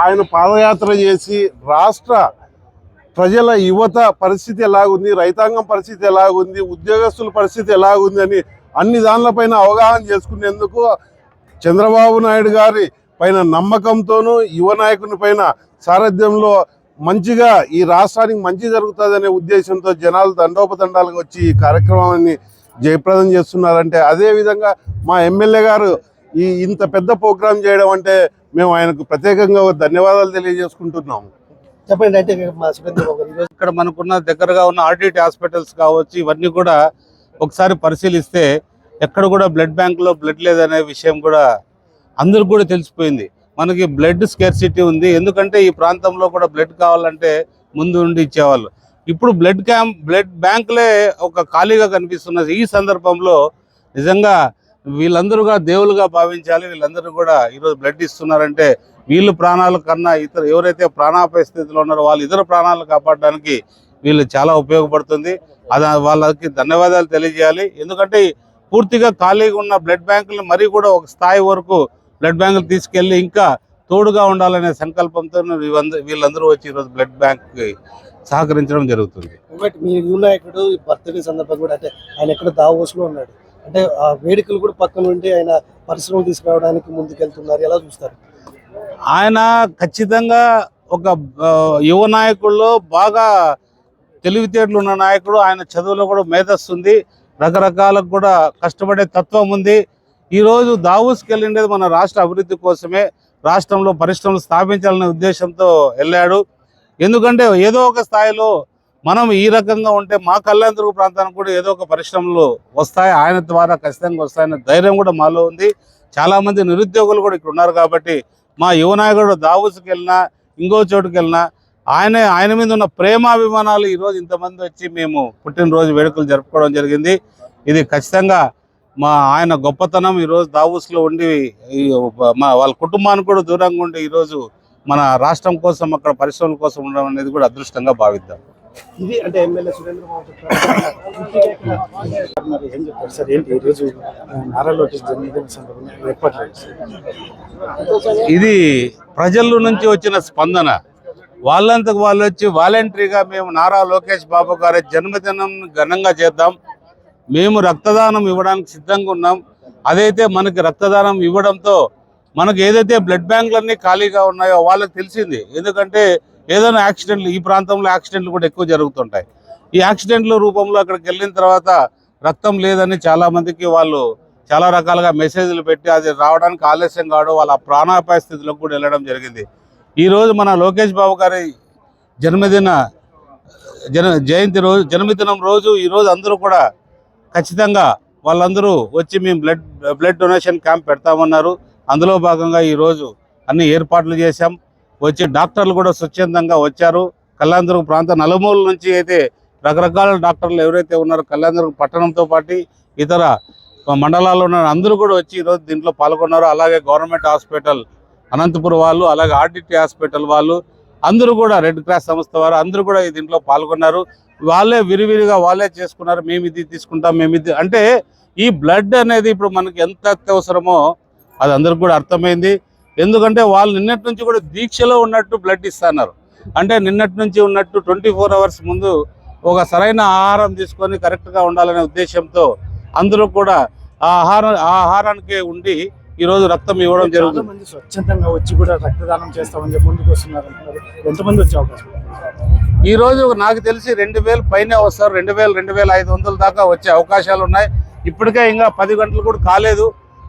ఆయన పాదయాత్ర చేసి రాష్ట్ర ప్రజల యువత పరిస్థితి ఎలాగుంది రైతాంగం పరిస్థితి ఎలాగుంది ఉద్యోగస్తుల పరిస్థితి ఎలాగుంది అని అన్ని దానిలపైన అవగాహన చేసుకునేందుకు చంద్రబాబు నాయుడు గారి పైన నమ్మకంతోనూ యువ నాయకుని పైన సారథ్యంలో మంచిగా ఈ రాష్ట్రానికి మంచి జరుగుతుందనే ఉద్దేశంతో జనాలు దండోపదండాలుగా వచ్చి ఈ కార్యక్రమాన్ని జయప్రదం చేస్తున్నారంటే అదే విధంగా మా ఎమ్మెల్యే గారు ఈ ఇంత పెద్ద ప్రోగ్రాం చేయడం అంటే మేము ఆయనకు ప్రత్యేకంగా ధన్యవాదాలు తెలియజేసుకుంటున్నాము. చెప్పండి ఈరోజు ఇక్కడ మనకున్న దగ్గరగా ఉన్న ఆర్డిటి హాస్పిటల్స్ కావచ్చు ఇవన్నీ కూడా ఒకసారి పరిశీలిస్తే ఎక్కడ కూడా బ్లడ్ బ్యాంకులో బ్లడ్ లేదనే విషయం కూడా అందరికి కూడా తెలిసిపోయింది. మనకి బ్లడ్ స్కేర్సిటీ ఉంది. ఎందుకంటే ఈ ప్రాంతంలో కూడా బ్లడ్ కావాలంటే ముందు ఉండి ఇచ్చేవాళ్ళు. ఇప్పుడు బ్లడ్ క్యాంప్ బ్లడ్ బ్యాంకులే ఒక ఖాళీగా కనిపిస్తున్న ఈ సందర్భంలో నిజంగా వీళ్ళందరూగా దేవులుగా భావించాలి వీళ్ళందరూ కూడా ఈరోజు బ్లడ్ ఇస్తున్నారంటే వీళ్ళు ప్రాణాల కన్నా ఇతర ఎవరైతే ప్రాణాపాయ స్థితిలో ఉన్నారో వాళ్ళు ఇతర ప్రాణాలు కాపాడడానికి వీళ్ళు చాలా ఉపయోగపడుతుంది. అది వాళ్ళకి ధన్యవాదాలు తెలియజేయాలి. ఎందుకంటే పూర్తిగా ఖాళీగా ఉన్న బ్లడ్ బ్యాంకులు మరీ కూడా ఒక స్థాయి వరకు బ్లడ్ బ్యాంకులు తీసుకెళ్ళి ఇంకా తోడుగా ఉండాలనే సంకల్పంతో వీళ్ళందరూ వచ్చి ఈరోజు బ్లడ్ బ్యాంక్కి సహకరించడం జరుగుతుంది. మీ ఊళ్ళో ఎక్కడో బర్త్డే సందర్భంగా కూడా అంటే ఆయన ఎక్కడ దావోస్లో ఉన్నాడు. అంటే ఆ వేడుకలు కూడా పక్కన ఉండి ఆయన పరిశ్రమలు తీసుకురావడానికి ముందుకెళ్తున్నారు. ఎలా చూస్తారు? ఆయన ఖచ్చితంగా ఒక యువ నాయకుల్లో బాగా తెలివితేటలు ఉన్న నాయకుడు. ఆయన చదువులో కూడా మేధస్సుంది రకరకాలకు కూడా కష్టపడే తత్వం ఉంది. ఈరోజు దావూస్కి వెళ్ళిండేది మన రాష్ట్ర అభివృద్ధి కోసమే. రాష్ట్రంలో పరిశ్రమలు స్థాపించాలనే ఉద్దేశంతో వెళ్ళాడు. ఎందుకంటే ఏదో ఒక స్థాయిలో మనం ఈ రకంగా ఉంటే మా కళ్యాణదుర్గ ప్రాంతానికి కూడా ఏదో ఒక పరిశ్రమలు వస్తాయి. ఆయన ద్వారా ఖచ్చితంగా వస్తాయనే ధైర్యం కూడా మాలో ఉంది. చాలామంది నిరుద్యోగులు కూడా ఇక్కడ ఉన్నారు కాబట్టి మా యువనాయకుడు దావుసుకి దావూస్కి వెళ్ళినా ఇంకో చోటుకి వెళ్ళినా ఆయన ఆయన మీద ఉన్న ప్రేమాభిమానాలు ఈరోజు ఇంతమంది వచ్చి మేము పుట్టినరోజు వేడుకలు జరుపుకోవడం జరిగింది. ఇది ఖచ్చితంగా మా ఆయన గొప్పతనం. ఈరోజు దావూస్లో ఉండి మా వాళ్ళ కుటుంబానికి కూడా దూరంగా ఉండి ఈరోజు మన రాష్ట్రం కోసం అక్కడ పరిశ్రమల కోసం ఉండడం అనేది కూడా అదృష్టంగా భావిద్దాం. ఇది అంటే ఎమ్మెల్యే సురేంద్ర బాబు చెప్తారు ఏం చెప్తారు సార్ ఏంటి ఈరోజు నారా లోకేష్ జన్మదిన సందర్భంగా ఏర్పాట్లు? ఇది ప్రజల నుంచి వచ్చిన స్పందన. వాళ్ళంతకు వాళ్ళు వచ్చి వాలంటరీగా మేము నారా లోకేష్ బాబు గారి జన్మదినం ఘనంగా చేద్దాం. మేము రక్తదానం ఇవ్వడానికి సిద్ధంగా ఉన్నాం. అదైతే మనకి రక్తదానం ఇవ్వడంతో మనకు ఏదైతే బ్లడ్ బ్యాంకులన్నీ ఖాళీగా ఉన్నాయో వాళ్ళకి తెలిసింది. ఎందుకంటే ఏదైనా యాక్సిడెంట్లు ఈ ప్రాంతంలో యాక్సిడెంట్లు కూడా ఎక్కువ జరుగుతుంటాయి. ఈ యాక్సిడెంట్ల రూపంలో అక్కడికి వెళ్ళిన తర్వాత రక్తం లేదని చాలామందికి వాళ్ళు చాలా రకాలుగా మెసేజ్లు పెట్టి అది రావడానికి ఆలస్యం కావడం వాళ్ళ ప్రాణాపాయ స్థితిలోకి కూడా వెళ్ళడం జరిగింది. ఈరోజు మన లోకేష్ బాబు గారి జన్మదిన జన జయంతి రోజు జన్మదినం రోజు ఈరోజు అందరూ కూడా ఖచ్చితంగా వాళ్ళందరూ వచ్చి మేము బ్లడ్ బ్లడ్ డొనేషన్ క్యాంప్ పెడతామన్నారు. అందులో భాగంగా ఈరోజు అన్ని ఏర్పాట్లు చేశాం. వచ్చి డాక్టర్లు కూడా స్వచ్ఛందంగా వచ్చారు. కళ్యాణదుర్గం ప్రాంత నలుమూల నుంచి అయితే రకరకాల డాక్టర్లు ఎవరైతే ఉన్నారో కళ్యాణదుర్గం పట్టణంతో పాటు ఇతర మండలాల్లో ఉన్న అందరూ కూడా వచ్చి ఈరోజు దీంట్లో పాల్గొన్నారు. అలాగే గవర్నమెంట్ హాస్పిటల్ అనంతపురం వాళ్ళు అలాగే ఆర్డిటీ హాస్పిటల్ వాళ్ళు అందరూ కూడా రెడ్ క్రాస్ సంస్థ వారు అందరూ కూడా ఈ దీంట్లో పాల్గొన్నారు. వాళ్ళే విరివిరిగా వాళ్ళే చేసుకున్నారు. మేము ఇది తీసుకుంటాం మేము ఇది అంటే ఈ బ్లడ్ అనేది ఇప్పుడు మనకి ఎంత అత్యవసరమో అది అందరికి కూడా అర్థమైంది. ఎందుకంటే వాళ్ళు నిన్నటి నుంచి కూడా దీక్షలో ఉన్నట్టు బ్లడ్ ఇస్తున్నారు. అంటే నిన్నటి నుంచి ఉన్నట్టు ట్వంటీ ఫోర్ అవర్స్ ముందు ఒక సరైన ఆహారం తీసుకొని కరెక్ట్గా ఉండాలనే ఉద్దేశంతో అందరూ కూడా ఆ ఆహారం ఆ ఆహారానికి ఉండి ఈరోజు రక్తం ఇవ్వడం జరుగుతుంది. స్వచ్ఛందంగా వచ్చి కూడా రక్తదానం చేస్తామని చెప్పి ముందుకు వస్తున్నారు. ఎంతమంది వచ్చే అవకాశం ఉంది? ఈ రోజు నాకు తెలిసి రెండు వేలు పైనే వస్తారు. రెండు వేలు రెండు వేల ఐదు వందల దాకా వచ్చే అవకాశాలు ఉన్నాయి. ఇప్పటికే ఇంకా పది గంటలు కూడా కాలేదు.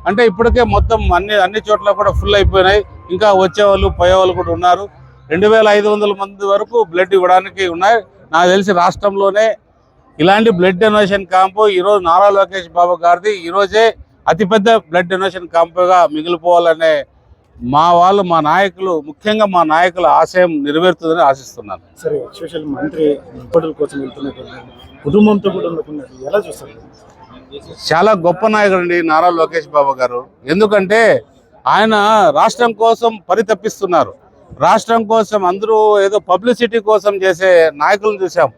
అంటే ఇప్పటికే మొత్తం అన్ని అన్ని చోట్ల కూడా ఫుల్ అయిపోయినాయి. ఇంకా వచ్చేవాళ్ళు పోయేవాళ్ళు కూడా ఉన్నారు. రెండు వేల ఐదు వందల మంది వరకు బ్లడ్ ఇవ్వడానికి ఉన్నాయి. నాకు తెలిసి రాష్ట్రంలోనే ఇలాంటి బ్లడ్ డొనేషన్ క్యాంపు ఈరోజు నారా లోకేష్ బాబు గారిది ఈరోజే అతిపెద్ద బ్లడ్ డొనేషన్ క్యాంపుగా మిగిలిపోవాలనే మా వాళ్ళు మా నాయకులు ముఖ్యంగా మా నాయకుల ఆశయం నెరవేరుతుందని ఆశిస్తున్నాను. సరే సోషల్ మంత్రి కోసం వెళ్తున్నట్టు కుటుంబంతో కూడా ఎలా చూస్తారు? చాలా గొప్ప నాయకుడు అండి నారా లోకేష్ బాబు గారు. ఎందుకంటే ఆయన రాష్ట్రం కోసం పరితపిస్తున్నారు. రాష్ట్రం కోసం అందరూ ఏదో పబ్లిసిటీ కోసం చేసే నాయకులను చూసాం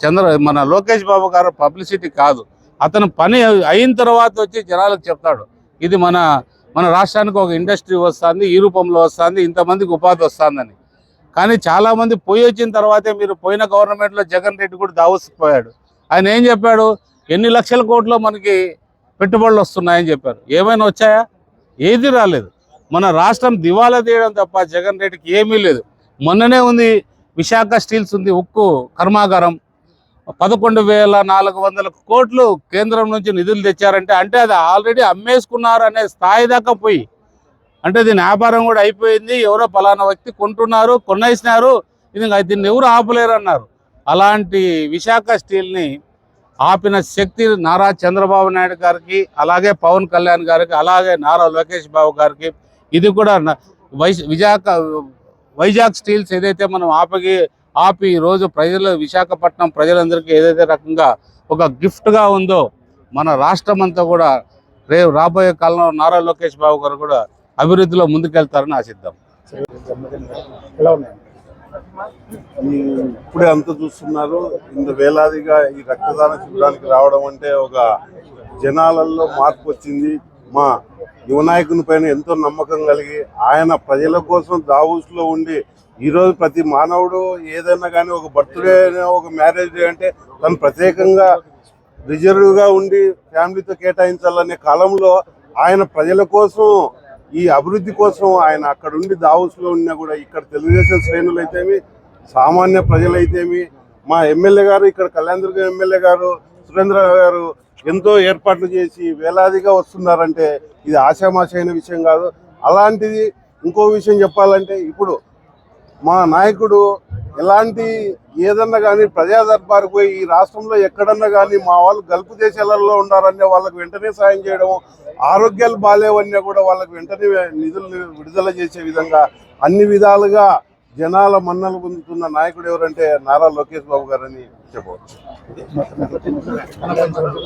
చంద్ర మన లోకేష్ బాబు గారు పబ్లిసిటీ కాదు. అతను పని అయిన తర్వాత వచ్చి జనాలకు చెప్తాడు. ఇది మన మన రాష్ట్రానికి ఒక ఇండస్ట్రీ వస్తుంది ఈ రూపంలో వస్తుంది ఇంతమందికి ఉపాధి వస్తుందని. కానీ చాలామంది పోయి వచ్చిన తర్వాతే మీరు పోయిన గవర్నమెంట్లో జగన్ రెడ్డి కూడా దావసిపోయాడు ఆయన ఏం చెప్పాడు? ఎన్ని లక్షల కోట్లు మనకి పెట్టుబడులు వస్తున్నాయని చెప్పారు. ఏమైనా వచ్చాయా? ఏది రాలేదు. మన రాష్ట్రం దివాలా తీయడం తప్ప జగన్ రెడ్డికి ఏమీ లేదు. మొన్ననే ఉంది విశాఖ స్టీల్స్ ఉంది ఉక్కు కర్మాగారం. పదకొండు వేల నాలుగు వందల కోట్లు కేంద్రం నుంచి నిధులు తెచ్చారంటే అంటే అది ఆల్రెడీ అమ్మేసుకున్నారు అనే స్థాయి దాకా పోయి అంటే దీని వ్యాపారం కూడా అయిపోయింది. ఎవరో పలానా వ్యక్తి కొంటున్నారు కొన్నేసినారు ఇది దీన్ని ఎవరు ఆపలేరు అన్నారు అలాంటి విశాఖ స్టీల్ని ఆపిన శక్తి నారా చంద్రబాబు నాయుడు గారికి అలాగే పవన్ కళ్యాణ్ గారికి అలాగే నారా లోకేష్ బాబు గారికి. ఇది కూడా వై విశాఖ వైజాగ్ స్టీల్స్ ఏదైతే మనం ఆపగి ఆపి ఈ రోజు ప్రజలు విశాఖపట్నం ప్రజలందరికీ ఏదైతే రకంగా ఒక గిఫ్ట్గా ఉందో మన రాష్ట్రం అంతా కూడా రేపు రాబోయే కాలంలో నారా లోకేష్ బాబు గారు కూడా అభివృద్ధిలో ముందుకెళ్తారని ఆశిద్దాం. ఎలా ఉన్నాయి? ఇప్పుడే అంత చూస్తున్నారు. ఇంత వేలాదిగా ఈ రక్తదాన శిబిరానికి రావడం అంటే ఒక జనాలలో మార్పు వచ్చింది. మా యువనాయకుని పైన ఎంతో నమ్మకం కలిగి ఆయన ప్రజల కోసం దావూస్లో ఉండి ఈరోజు ప్రతి మానవుడు ఏదైనా కానీ ఒక బర్త్డే ఒక మ్యారేజ్ డే అంటే తను ప్రత్యేకంగా రిజర్వ్గా ఉండి ఫ్యామిలీతో కేటాయించాలనే కాలంలో ఆయన ప్రజల కోసం ఈ అభివృద్ధి కోసం ఆయన అక్కడ ఉండి దావోస్లో ఉన్నా కూడా ఇక్కడ తెలుగుదేశం శ్రేణులు అయితేమి సామాన్య ప్రజలైతేమి మా ఎమ్మెల్యే గారు ఇక్కడ కళ్యాణదుర్గం ఎమ్మెల్యే గారు సురేంద్ర గారు ఎంతో ఏర్పాట్లు చేసి వేలాదిగా వస్తున్నారంటే ఇది ఆశామాశైన విషయం కాదు. అలాంటిది ఇంకో విషయం చెప్పాలంటే ఇప్పుడు మా నాయకుడు ఎలాంటి ఏదన్నా కానీ ప్రజా దర్బార్కు పోయి ఈ రాష్ట్రంలో ఎక్కడన్నా కానీ మా వాళ్ళు గల్పు దేశాలలో ఉండారనే వాళ్ళకి వెంటనే సాయం చేయడం ఆరోగ్యాలు బాగాలేవన్నా కూడా వాళ్ళకి వెంటనే నిధులు విడుదల చేసే విధంగా అన్ని విధాలుగా జనాల మన్నలు పొందుతున్న నాయకుడు ఎవరంటే నారా లోకేష్ బాబు గారని చెప్పవచ్చు.